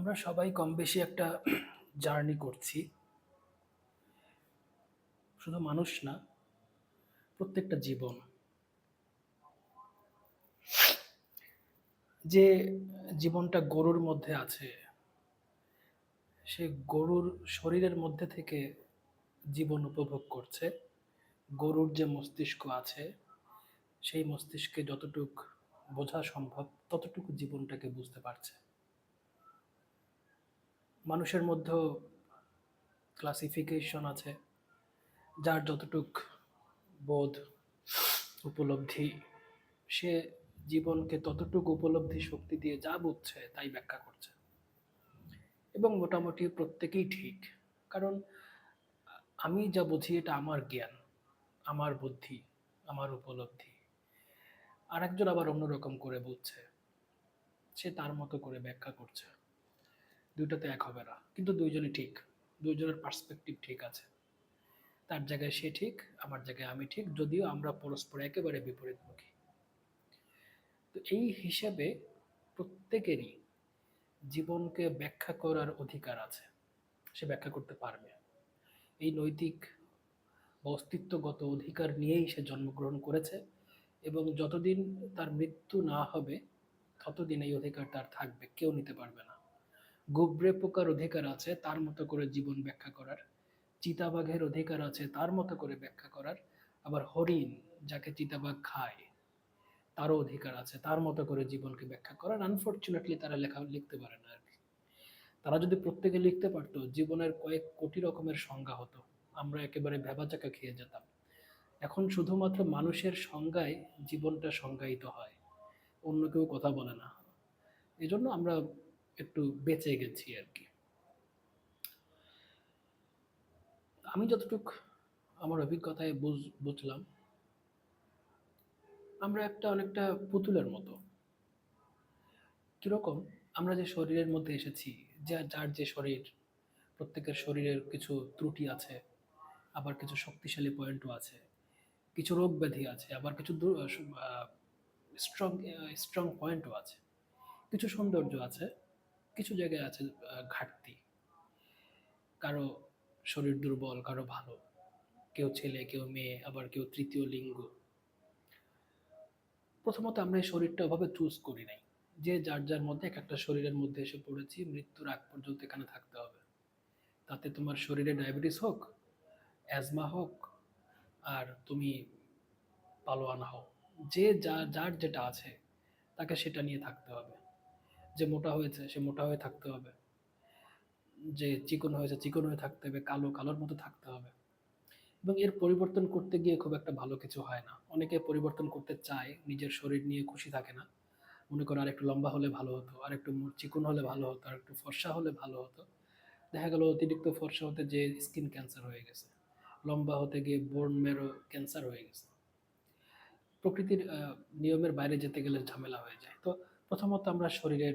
আমরা সবাই কম বেশি একটা জার্নি করছি। শুধু মানুষ না, প্রত্যেকটা জীবন। যে জীবনটা গরুর মধ্যে আছে, সে গরুর শরীরের মধ্যে থেকে জীবন উপভোগ করছে। গরুর যে মস্তিষ্ক আছে, সেই মস্তিষ্কে যতটুক বোঝা সম্ভব, ততটুকু জীবনটাকে বুঝতে পারছে। মানুষের মধ্যেও ক্লাসিফিকেশন আছে, যার যতটুক বোধ উপলব্ধি, সে জীবনকে ততটুকু উপলব্ধি শক্তি দিয়ে যা বুঝছে তাই ব্যাখ্যা করছে। এবং মোটামুটি প্রত্যেকেই ঠিক, কারণ আমি যা বুঝি এটা আমার জ্ঞান, আমার বুদ্ধি, আমার উপলব্ধি। আর একজন আবার অন্যরকম করে বুঝছে সে তার মতো করে ব্যাখ্যা করছে। দুইটাতে এক হবে না। কিন্তু দুইজনই ঠিক। দুইজনের পার্সপেক্টিভ ঠিক আছে। তার জায়গায় সে ঠিক, আমার জায়গায় আমি ঠিক, যদিও আমরা পরস্পর একেবারে বিপরীতমুখী। তো এই হিসাবে প্রত্যেকেরই জীবনকে ব্যাখ্যা করার অধিকার আছে। সে ব্যাখ্যা করতে পারবে। এই নৈতিক বা অস্তিত্বগত অধিকার নিয়েই সে জন্মগ্রহণ করেছে এবং যতদিন তার মৃত্যু না হবে, ততদিন এই অধিকার তার থাকবে, কেউ নিতে পারবে না। গুবরে পোকার অধিকার আছে, তার মতো করে জীবন ব্যাখ্যা করার। চিতাবাঘের অধিকার আছে, তার মতো করে ব্যাখ্যা করার। আবার হরিণ, যাকে চিতাবাঘ খায়, তারও অধিকার আছে, তার মতো করে জীবনকে ব্যাখ্যা করার। আনফর্চুনেটলি তারা লেখা, লিখতে পারে না আর কি। তারা যদি প্রত্যেকে লিখতে পারতো, জীবনের কয়েক কোটি রকমের সংজ্ঞা হতো। আমরা একেবারে ভেবাচাকা খেয়ে যেতাম। এখন শুধুমাত্র মানুষের সংজ্ঞায় জীবনটা সংজ্ঞায়িত হয়। অন্য কেউ কথা বলে না। এই জন্য আমরা একটু বেঁচে গেছি আর কি। আমি যতটুক আমার অভিজ্ঞতায় বুঝ, বুঝলাম, আমরা একটা অনেকটা পুতুলের মতো। কীরকম? আমরা যে শরীরের মধ্যে এসেছি, যা, যার যে শরীর, প্রত্যেকের শরীরের কিছু ত্রুটি আছে, আবার কিছু শক্তিশালী পয়েন্টও আছে, কিছু রোগ ব্যাধি আছে, আবার কিছু স্ট্রং স্ট্রং পয়েন্টও আছে, কিছু সৌন্দর্য আছে কিছু জায়গায় আছে ঘাটতি। কারও শরীর দুর্বল, কারও ভালো। কেউ ছেলে, কেউ মেয়ে, আবার কেউ তৃতীয় লিঙ্গ। প্রথমত আমরা এই শরীরটা ওভাবে চুজ করি নাই। যে যার যার মধ্যে, এক একটা শরীরের মধ্যে এসে পড়েছি, মৃত্যুর আগ পর্যন্ত এখানে থাকতে হবে। তাতে তোমার শরীরে ডায়াবেটিস হোক অ্যাজমা হোক, আর তুমি পালোয়ান হও। যে যা, যার যেটা আছে, তাকে সেটা নিয়ে থাকতে হবে। যে মোটা হয়েছে, সে মোটা হয়ে থাকতে হবে। যে চিকন হয়েছে, চিকন হয়ে থাকতে হবে, কালো কালোর মতো থাকতে হবে। এবং এর পরিবর্তন করতে গিয়ে খুব একটা ভালো কিছু হয় না। অনেকে পরিবর্তন করতে চায়, নিজের শরীর নিয়ে খুশি থাকে না। মনে করে আর একটু লম্বা হলে ভালো হতো আর একটু চিকন হলে ভালো হতো আর একটু ফর্সা হলে ভালো হতো। দেখা গেল অতিরিক্ত ফর্সা হতে যে স্কিন ক্যান্সার হয়ে গেছে। লম্বা হতে গিয়ে বোন মেরো ক্যান্সার হয়ে গেছে। প্রকৃতির নিয়মের বাইরে যেতে গেলে ঝামেলা হয়ে যায়। তো প্রথমত আমরা শরীরের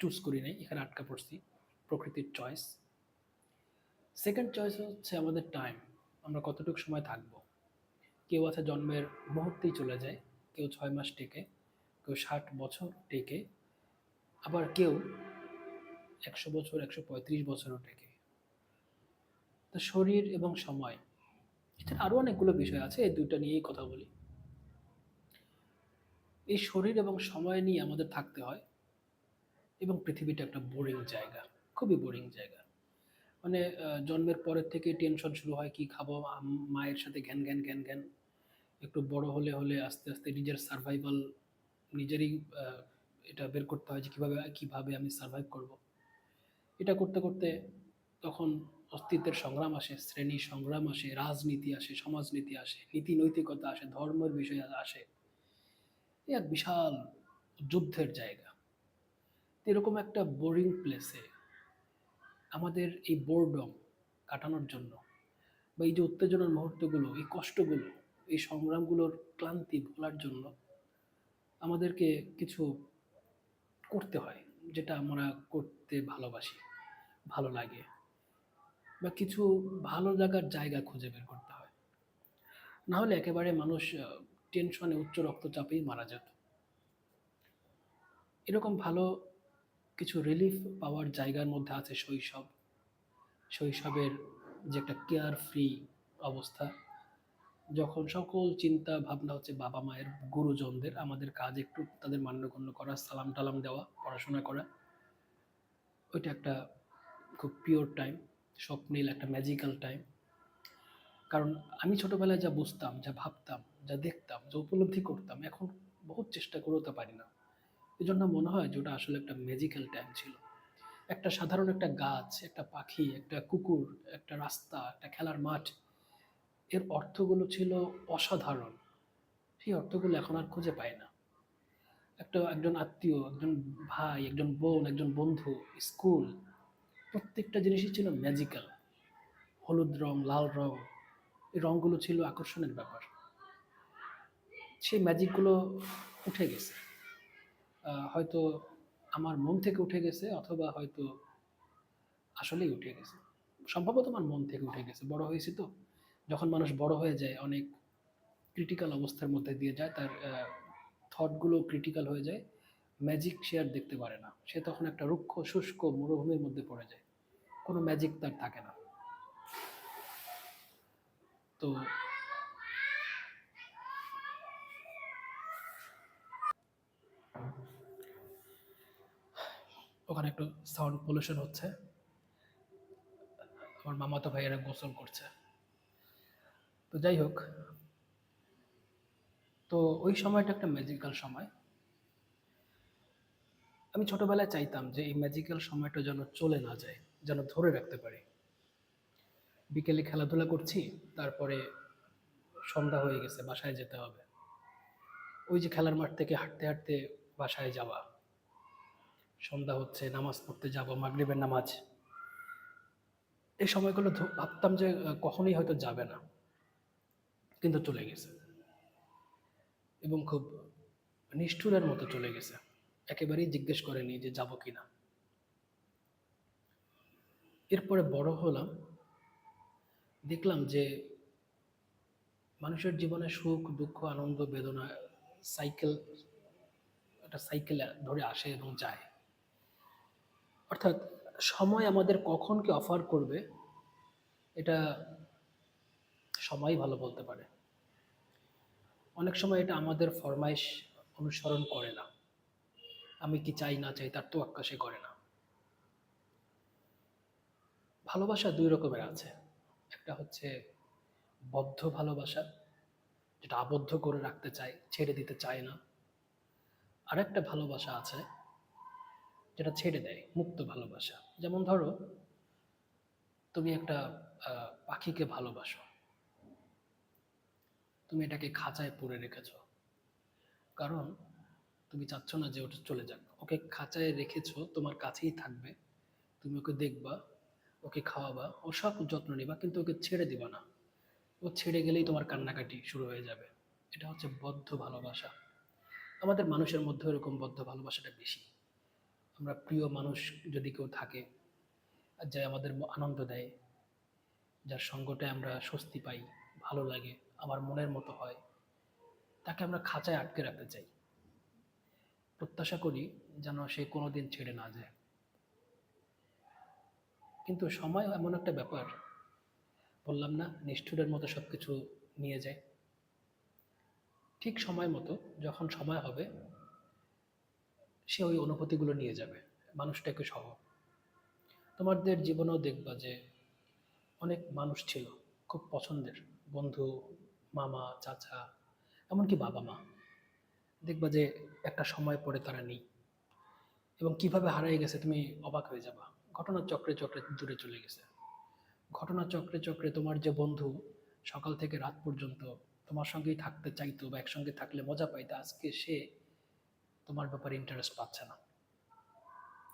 চুজ করি নাই, এখানে আটকা পড়ছি, প্রকৃতির চয়েস সেকেন্ড চয়েস হচ্ছে আমাদের টাইম আমরা কতটুকু সময় থাকব? কেউ আছে জন্মের মুহূর্তেই চলে যায়, কেউ ছয় মাস টেকে, কেউ ষাট বছর টেকে, আবার কেউ একশো বছর, একশো পঁয়ত্রিশ বছরও টেকে। তো শরীর এবং সময় এছাড়া আরও অনেকগুলো বিষয় আছে, এই দুইটা নিয়েই কথা বলি। এই শরীর এবং সময় নিয়ে আমাদের থাকতে হয় এবং পৃথিবীটা একটা বোরিং জায়গা, খুবই বোরিং জায়গা। মানে জন্মের পরের থেকে টেনশন শুরু হয়, কি খাব মায়ের সাথে ঘ্যান ঘ্যান ঘ্যান ঘ্যান। একটু বড় হলে হলে আস্তে আস্তে নিজের সার্ভাইভাল নিজেরই এটা বের করতে হয় যে কীভাবে কীভাবে আমি সার্ভাইভ করব। এটা করতে করতে তখন অস্তিত্বের সংগ্রাম আসে, শ্রেণি সংগ্রাম আসে, রাজনীতি আসে, সমাজনীতি আসে নীতি নৈতিকতা আসে, ধর্মের বিষয় আসে। এক বিশাল যুদ্ধের জায়গা। এরকম একটা বোরিং প্লেসে আমাদের এই বোরডম কাটানোর জন্য বা এই যে উত্তেজনার মুহূর্তগুলো, এই কষ্টগুলো, এই সংগ্রামগুলোর ক্লান্তি ভোলার জন্য আমাদেরকে কিছু করতে হয় যেটা আমরা করতে ভালোবাসি, ভালো লাগে বা কিছু ভালো লাগার জায়গা খুঁজে বের করতে হয়। না হলে একেবারে মানুষ টেনশনে, উচ্চ রক্তচাপেই মারা যেত। এরকম ভালো কিছু রিলিফ পাওয়ার জায়গার মধ্যে আছে শৈশব। শৈশবের যে একটা কেয়ার ফ্রি অবস্থা, যখন সকল চিন্তা ভাবনা হচ্ছে বাবা মায়ের, গুরুজনদের, আমাদের কাজ একটু তাদের মান্যগণ্য করা, সালাম টালাম দেওয়া, পড়াশোনা করা, ওইটা একটা খুব পিওর টাইম স্বপ্নীল একটা ম্যাজিক্যাল টাইম কারণ আমি ছোটোবেলায় যা বুঝতাম, যা ভাবতাম যা দেখতাম, যা উপলব্ধি করতাম, এখন বহুত চেষ্টা করেও তা পারি না। এই জন্য মনে হয় যে ওটা আসলে একটা ম্যাজিক্যাল টাইম ছিল। একটা সাধারণ একটা গাছ, একটা পাখি, একটা কুকুর, একটা রাস্তা, একটা খেলার মাঠ, এর অর্থগুলো ছিল অসাধারণ। সেই অর্থগুলো এখন আর খুঁজে পাই না। একটা, একজন আত্মীয়, একজন ভাই, একজন বোন, একজন বন্ধু, স্কুল, প্রত্যেকটা জিনিসই ছিল ম্যাজিক্যাল হলুদ রং, লাল রং, এই রঙগুলো ছিল আকর্ষণের ব্যাপার। সেই ম্যাজিকগুলো উঠে গেছে। হয়তো আমার মন থেকে উঠে গেছে অথবা হয়তো আসলেই উঠে গেছে। সম্ভবত আমার মন থেকে উঠে গেছে। বড় হয়েছি তো। যখন মানুষ বড় হয়ে যায়, অনেক ক্রিটিক্যাল অবস্থার মধ্যে দিয়ে যায়, তার থটগুলো ক্রিটিক্যাল হয়ে যায় ম্যাজিক সে আর দেখতে পারে না। সে তখন একটা রুক্ষ, শুষ্ক মরুভূমির মধ্যে পড়ে যায়। কোনো ম্যাজিক তার থাকে না। তো ওখানে একটু সাউন্ড পলিউশন হচ্ছে। আমার মামাতো ভাইয়েরা গোসল করছে। তো যাই হোক, তো ওই সময়টা একটা ম্যাজিক্যাল সময়। আমি ছোটবেলায় চাইতাম যে এই ম্যাজিক্যাল সময়টা যেন চলে না যায়, যেন ধরে রাখতে পারি। বিকেলে খেলাধুলা করছি, তারপরে সন্ধ্যা হয়ে গেছে, বাসায় যেতে হবে। ওই যে খেলার মাঠ থেকে হাঁটতে হাঁটতে বাসায় যাওয়া। সন্ধ্যা হচ্ছে, নামাজ পড়তে যাব, মাগরিবের নামাজ। এই সময়গুলো ভাবতাম যে কখনোই হয়তো যাবে না, কিন্তু চলে গেছে। এবং খুব নিষ্ঠুরের মতো চলে গেছে। একেবারেই জিজ্ঞেস করেনি যে যাব কি না এরপরে বড় হলাম, দেখলাম যে মানুষের জীবনে সুখ, দুঃখ, আনন্দ, বেদনা, সাইকেল, একটা সাইকেল ধরে আসে এবং যায়। অর্থাৎ সময় আমাদের কখন কি অফার করবে, এটা সময় ভালো বলতে পারে। অনেক সময় এটা আমাদের ফরমাইশ অনুসরণ করে না। আমি কি চাই না চাই তার তো আকাশে করে না। ভালোবাসা দুই রকমের আছে। একটা হচ্ছে বদ্ধ ভালোবাসা, যেটা আবদ্ধ করে রাখতে চায়, ছেড়ে দিতে চায় না। আরেকটা ভালোবাসা আছে যেটা ছেড়ে দেয়, মুক্ত ভালোবাসা। যেমন ধরো, তুমি একটা পাখিকে ভালোবাসো। তুমি এটাকে খাঁচায় পুরে রেখেছ। কারণ তুমি চাচ্ছ না যে ওটা চলে যাক। ওকে খাঁচায় রেখেছো, তোমার কাছেই থাকবে। তুমি ওকে দেখবা, ওকে খাওয়াবা, ও সব যত্ন নিবা, কিন্তু ওকে ছেড়ে দিবা না। ও ছেড়ে গেলেই তোমার কান্নাকাটি শুরু হয়ে যাবে। এটা হচ্ছে বদ্ধ ভালোবাসা। আমাদের মানুষের মধ্যে এরকম বদ্ধ ভালোবাসাটা বেশি। আমরা প্রিয় মানুষ যদি কেউ থাকে যে আমাদের আনন্দ দেয়, যার সঙ্গটায় আমরা স্বস্তি পাই, ভালো লাগে, আমার মনের মতো হয়, তাকে আমরা খাঁচায় আটকে রাখতে চাই। প্রত্যাশা করি যেন সে কোনোদিন ছেড়ে না যায়। কিন্তু সময় এমন একটা ব্যাপার, বললাম না, নিষ্ঠুরের মতো সব কিছু নিয়ে যায়। ঠিক সময় মতো, যখন সময় হবে সে ওই অনুভূতিগুলো নিয়ে যাবে। মানুষটাকে সহ তোমাদের জীবনেও দেখবা যে অনেক মানুষ ছিল, খুব পছন্দের। বন্ধু, মামা, চাচা, এমনকি বাবা মা। দেখবা যে একটা সময় পরে তারা নেই। এবং কীভাবে হারিয়ে গেছে তুমি অবাক হয়ে যাবা। ঘটনার চক্রে চক্রে দূরে চলে গেছে। ঘটনার চক্রে চক্রে তোমার যে বন্ধু, সকাল থেকে রাত পর্যন্ত তোমার সঙ্গেই থাকতে চাইতো বা একসঙ্গে থাকলে মজা পাইতো। আজকে সে তোমার ব্যাপারে ইন্টারেস্ট পাচ্ছে না।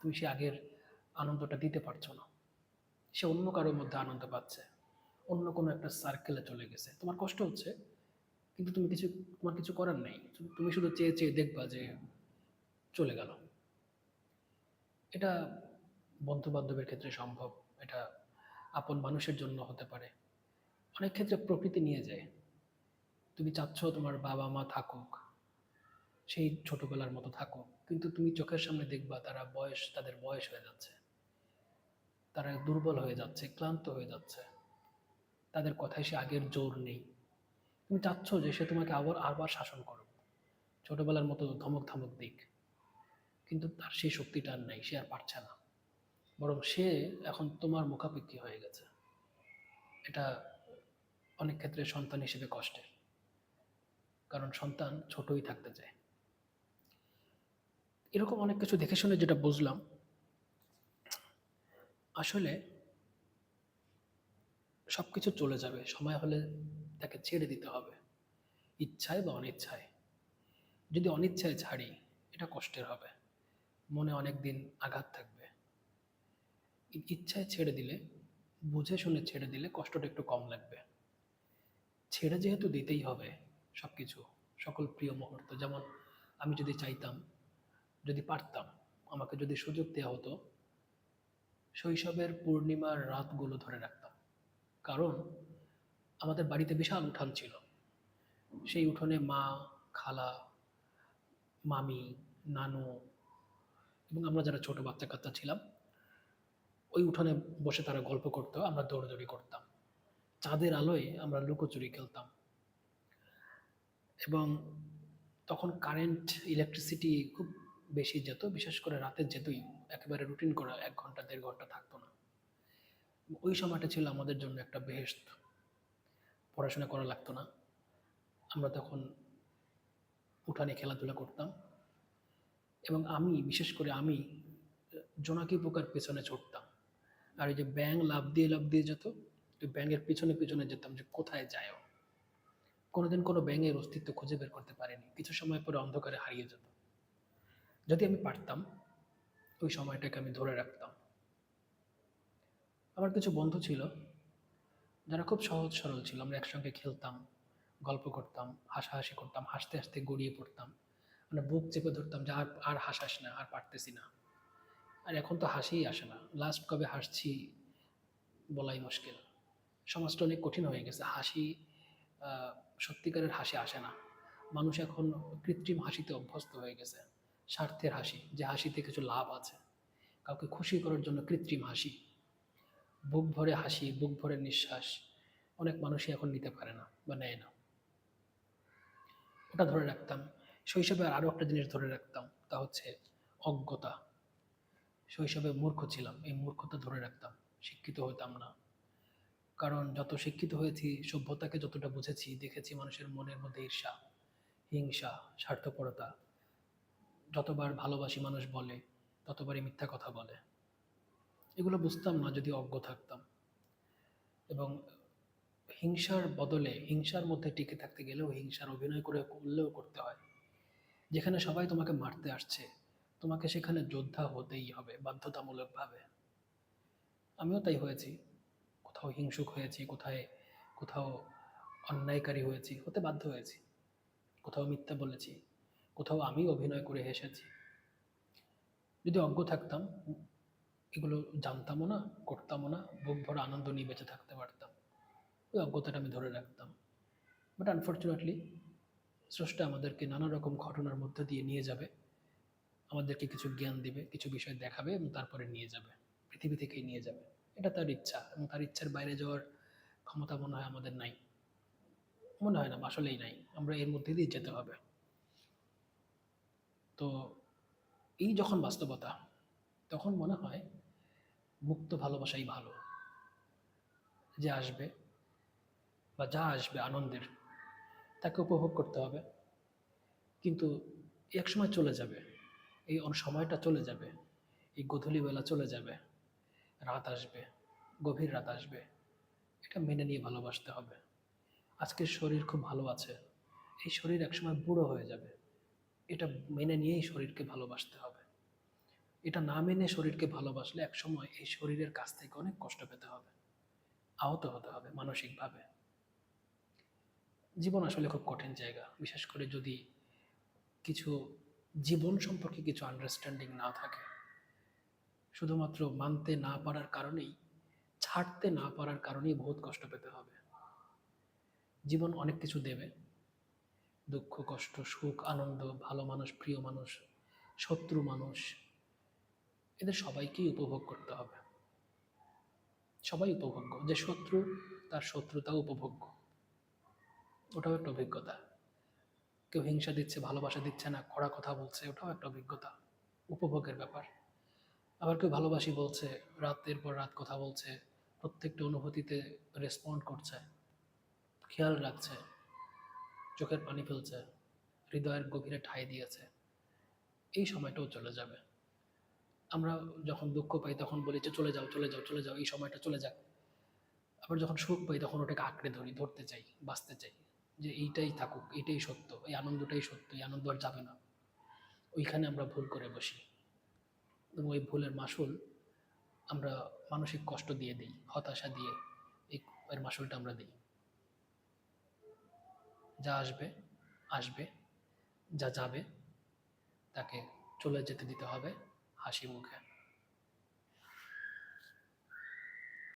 তুমি সে আগের আনন্দটা দিতে পারছ না। সে অন্য কারোর মধ্যে আনন্দ পাচ্ছে। অন্য কোনো একটা সার্কেলে চলে গেছে। তোমার কষ্ট হচ্ছে, কিন্তু তুমি কিছু, তোমার কিছু করার নেই। তুমি শুধু চেয়ে চেয়ে দেখবা যে চলে গেল। এটা বন্ধু বান্ধবের ক্ষেত্রে সম্ভব। এটা আপন মানুষের জন্য হতে পারে। অনেক ক্ষেত্রে প্রকৃতি নিয়ে যায়। তুমি চাচ্ছ তোমার বাবা মা থাকুক সেই ছোটবেলার মতো থাকো। কিন্তু তুমি চোখের সামনে দেখবা তারা বয়স, তাদের বয়স হয়ে যাচ্ছে। তারা দুর্বল হয়ে যাচ্ছে, ক্লান্ত হয়ে যাচ্ছে। তাদের কথায় সে আগের জোর নেই। তুমি চাচ্ছ যে সে তোমাকে আবার আবার শাসন করুক। ছোটবেলার মতো ধমক ধমক দিক। কিন্তু তার সেই শক্তিটা আর নেই, সে আর পারছে না। বরং সে এখন তোমার মুখাপেক্ষী হয়ে গেছে। এটা অনেক ক্ষেত্রে সন্তান হিসেবে কষ্টের। কারণ সন্তান ছোটই থাকতে চায়। এরকম অনেক কিছু দেখে শুনে যেটা বুঝলাম, আসলে সব কিছু চলে যাবে, সময় হলে তাকে ছেড়ে দিতে হবে। ইচ্ছায় বা অনিচ্ছায়। যদি অনিচ্ছায় ছাড়ি, এটা কষ্টের হবে। মনে অনেক দিন আঘাত থাকবে। ইচ্ছায় ছেড়ে দিলে, বুঝে শুনে ছেড়ে দিলে কষ্টটা একটু কম লাগবে। ছেড়ে যেহেতু দিতেই হবে সব কিছু সকল প্রিয় মুহূর্ত, যেমন আমি যদি চাইতাম যদি পারতাম, আমাকে যদি সুযোগ দেওয়া হতো, শৈশবের পূর্ণিমার রাতগুলো ধরে রাখতাম। কারণ, আমাদের বাড়িতে বিশাল উঠান ছিল। সেই উঠোনে মা, খালা, মামি, নানু এবং আমরা যারা ছোট বাচ্চা কাচ্চা ছিলাম, ওই উঠোনে বসে তারা গল্প করতো, আমরা দৌড়দৌড়ি করতাম। চাঁদের আলোয় আমরা লুকোচুরি খেলতাম। এবং তখন কারেন্ট, ইলেকট্রিসিটি খুব বেশি যেত, বিশেষ করে রাতের যেতই একেবারে রুটিন করে এক ঘণ্টা, দেড় ঘণ্টা থাকতো না। ওই সময়টা ছিল আমাদের জন্য একটা বেহেস্ত পড়াশোনা করা লাগতো না। আমরা তখন উঠানে খেলাধুলা করতাম এবং আমি, বিশেষ করে আমি, জোনাকি পোকার পেছনে ছুটতাম। আর ওই যে ব্যাং লাভ দিয়ে লাভ দিয়ে যেত, ওই ব্যাঙের পিছনে পিছনে যেতাম যে কোথায় যায়। কোনোদিন কোনো ব্যাঙের অস্তিত্ব খুঁজে বের করতে পারেনি। কিছু সময় পরে অন্ধকারে হারিয়ে যেত। যদি আমি পারতাম, ওই সময়টাকে আমি ধরে রাখতাম। আমার কিছু বন্ধু ছিল, যারা খুব সহজ সরল ছিল। আমরা একসঙ্গে খেলতাম, গল্প করতাম, হাসাহাসি করতাম, হাসতে হাসতে গড়িয়ে পড়তাম। আমরা বুক চেপে ধরতাম যে আর আর হাসাস না, আর পারতেছি না। আর এখন তো হাসিই আসে না। লাস্ট কবে হাসছি বলাই মুশকিল। সমাজটা অনেক কঠিন হয়ে গেছে। হাসি সত্যিকারের হাসি আসে না। মানুষ এখন কৃত্রিম হাসিতে অভ্যস্ত হয়ে গেছে। স্বার্থের হাসি, যে হাসিতে কিছু লাভ আছে। কাউকে খুশি করার জন্য কৃত্রিম হাসি। বুক ভরে হাসি, বুক ভরে নিঃশ্বাস, অনেক মানুষই এখন নিতে পারে না বা নেয় না। ওটা ধরে রাখতাম। শৈশবে আরও একটা জিনিস ধরে রাখতাম, তা হচ্ছে অজ্ঞতা। শৈশবে মূর্খ ছিলাম, এই মূর্খতা ধরে রাখতাম, শিক্ষিত হতাম না। কারণ যত শিক্ষিত হয়েছি, সভ্যতাকে যতটা বুঝেছি, দেখেছি মানুষের মনের মধ্যে ঈর্ষা, হিংসা, স্বার্থপরতা যতবার ভালোবাসি মানুষ বলে, ততবারই মিথ্যা কথা বলে। এগুলো বুঝতাম না যদি অজ্ঞ থাকতাম। এবং হিংসার বদলে, হিংসার মধ্যে টিকে থাকতে গেলেও হিংসার অভিনয় করে করলেও করতে হয়। যেখানে সবাই তোমাকে মারতে আসছে, তোমাকে সেখানে যোদ্ধা হতেই হবে বাধ্যতামূলকভাবে। আমিও তাই হয়েছি। কোথাও হিংসুক হয়েছি, কোথায়, কোথাও অন্যায়কারী হয়েছি, হতে বাধ্য হয়েছি। কোথাও মিথ্যা বলেছি। কোথাও আমি অভিনয় করে হেসেছি যদি অজ্ঞ থাকতাম, এগুলো জানতামও না, করতামও না, বুক ভরা আনন্দ নিয়ে বেঁচে থাকতে পারতাম। ওই অজ্ঞতাটা আমি ধরে রাখতাম। বাট আনফর্চুনেটলি স্রষ্টা আমাদেরকে নানা রকম ঘটনার মধ্যে দিয়ে নিয়ে যাবে। আমাদেরকে কিছু জ্ঞান দিবে, কিছু বিষয় দেখাবে এবং তারপরে নিয়ে যাবে। পৃথিবী থেকেই নিয়ে যাবে। এটা তার ইচ্ছা এবং তার ইচ্ছার বাইরে যাওয়ার ক্ষমতা মনে হয় আমাদের নাই। মনে হয় না, আসলেই নাই। আমরা এর মধ্যে দিয়ে যেতে হবে। তো এই যখন বাস্তবতা, তখন মনে হয় মুক্ত ভালোবাসাই ভালো। যে আসবে বা যা আসবে আনন্দের, তাকে উপভোগ করতে হবে। কিন্তু এক সময় চলে যাবে, এই সময়টা চলে যাবে, এই গধূলিবেলা চলে যাবে, রাত আসবে, গভীর রাত আসবে, এটা মেনে নিয়ে ভালোবাসতে হবে। আজকের শরীর খুব ভালো আছে, এই শরীর একসময় বুড়ো হয়ে যাবে। এটা মেনে নিয়েই শরীরকে ভালোবাসতে হবে। এটা না মেনে শরীরকে ভালোবাসলে একসময় এই শরীরের কাছ থেকে অনেক কষ্ট পেতে হবে। আহত হতে হবে মানসিকভাবে। জীবন আসলে খুব কঠিন জায়গা। বিশেষ করে যদি কিছু জীবন সম্পর্কে কিছু আন্ডারস্ট্যান্ডিং না থাকে। শুধুমাত্র মানতে না পারার কারণেই, ছাড়তে না পারার কারণেই বহুত কষ্ট পেতে হবে। জীবন অনেক কিছু দেবে। দুঃখ, কষ্ট, সুখ, আনন্দ, ভালো মানুষ, প্রিয় মানুষ, শত্রু মানুষ, এদের সবাইকেই উপভোগ করতে হবে। সবাই উপভোগ্য। যে শত্রু, তার শত্রুতাও উপভোগ্য। ওটাও একটা অভিজ্ঞতা। কেউ হিংসা দিচ্ছে, ভালোবাসা দিচ্ছে না, কড়া কথা বলছে, ওটাও একটা অভিজ্ঞতা। উপভোগের ব্যাপার। আবার কেউ ভালোবাসি বলছে, রাতের পর রাত কথা বলছে, প্রত্যেকটা অনুভূতিতে রেসপন্ড করছে, খেয়াল রাখছে। চোখের পানি ফেলছে, হৃদয়ের গভীরে ঠাঁই দিয়েছে। এই সময়টাও চলে যাবে। আমরা যখন দুঃখ পাই তখন বলি যে, চলে যাও চলে যাও চলে যাও, এই সময়টা চলে যাক। আবার যখন সুখ পাই তখন ওটাকে আঁকড়ে ধরি, ধরতে চাই, বাঁচতে চাই যে, এইটাই থাকুক এইটাই সত্য, এই আনন্দটাই সত্য, এই আনন্দ আর যাবে না। ওইখানে আমরা ভুল করে বসি। এবং ওই ভুলের মাসুল আমরা মানসিক কষ্ট দিয়ে দিই, হতাশা দিয়ে এই এর মাসুলটা আমরা দিই। যা আসবে আসবে যা যাবে তাকে চলে যেতে দিতে হবে হাসি মুখে।